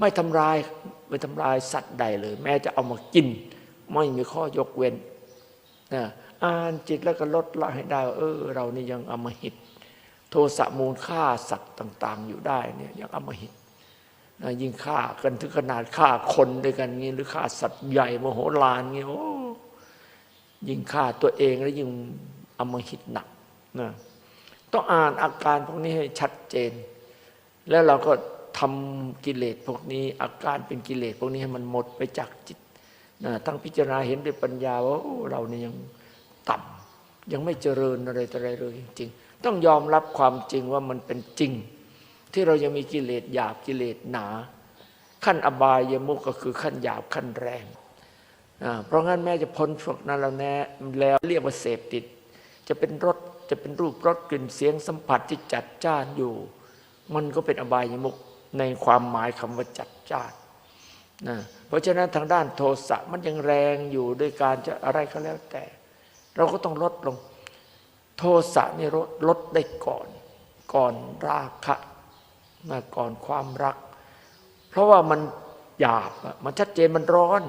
ไม่ทำลายไม่ทำลายสัตว์ใดเลย แม้จะเอามากิน ไม่มีข้อยกเว้นนะอ่านจิตแล้วก็ลดละให้ได้เออ เรานี่ยังอมหิต โทสะมูลฆ่าสัตว์ต่าง ๆ อยู่ได้เนี่ยยังอมหิตนะยิ่งฆ่ากันถึงขนาดฆ่าคนด้วยกันงี้หรือฆ่าสัตว์ใหญ่มโหฬารงี้โอ้ยิ่งฆ่าตัวเองแล้วยิ่งอมหิตหนักนะต้องอ่านอาการพวกนี้ให้ชัดเจน แล้วเราก็ ทำกิเลสพวกนี้ อาการเป็นกิเลสพวกนี้ให้มันหมดไปจากจิตนะทั้งพิจารณาเห็นด้วยปัญญาว่าเรานี่ยังต่ำยังไม่เจริญอะไรอะไรเลยจริงๆต้องยอมรับความจริงว่ามันเป็นจริง ที่เรายังมีกิเลสหยาบกิเลสหนา ขั้นอบายยมุกก็คือขั้นหยาบขั้นแรงเพราะงั้นแม้จะพ้นพวกนั้นแล้วแน่แล้วเรียกว่าเสพติด จะเป็นรสจะเป็นรูปรสกลิ่นเสียงสัมผัสที่จัดจ้านอยู่ มันก็เป็นอบายยมุก ในความหมายคำว่าจัดจ้านนะเพราะฉะนั้นทางด้านโทสะมันยังแรงอยู่ด้วยการจะอะไรก็แล้วแต่ เราก็ต้องลดลง โทสะนี่ลดลดได้ก่อน ก่อนราคะนะก่อนความรัก เพราะว่ามันหยาบอะมันชัดเจนมันร้อน